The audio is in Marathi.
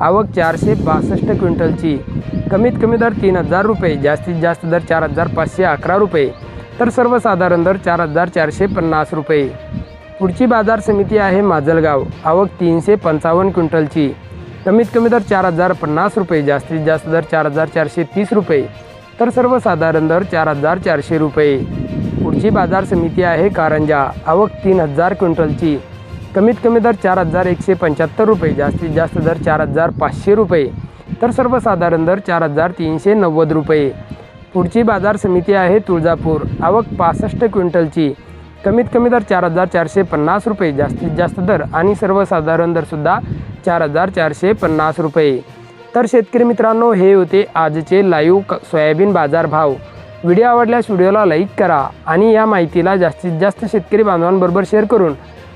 आवक चारशे बासष्ट क्विंटलची. कमीत कमी दर तीन हजार रुपये जास्तीत जास्त दर चार हजार पाचशे अकरा रुपये तर सर्वसाधारण दर चार हजार चारशे पन्नास रुपये. पुढची बाजार समिती आहे माजलगाव आवक तीनशे पंचावन्न क्विंटलची. कमीत कमी दर चार हजार पन्नास रुपये जास्तीत जास्त दर चार हजार चारशे तीस रुपये तर सर्वसाधारण दर चार हजार चारशे रुपये. पुढची बाजार समिती आहे कारंजा आवक तीन हजार क्विंटलची. कमीत कमी दर चार हजार एकशे पंच्याहत्तर रुपये जास्तीत जास्त दर चार हजार पाचशे रुपये तर सर्वसाधारण दर चार हजार तीनशे नव्वद रुपये. पुढची बाजार समिती आहे तुळजापूर आवक पासष्ट क्विंटलची. कमीत कमी दर चार हजार चारशे पन्नास रुपये जास्तीत जास्त दर आणि सर्वसाधारण दरसुद्धा चार हजार चारशे पन्नास रुपये. तर शेतकरी मित्रांनो हे होते आजचे लाईव्ह क सोयाबीन बाजार भाव. व्हिडिओ आवडल्यास व्हिडिओला लाईक करा आणि या माहितीला जास्तीत जास्त शेतकरी बांधवांबरोबर शेअर करून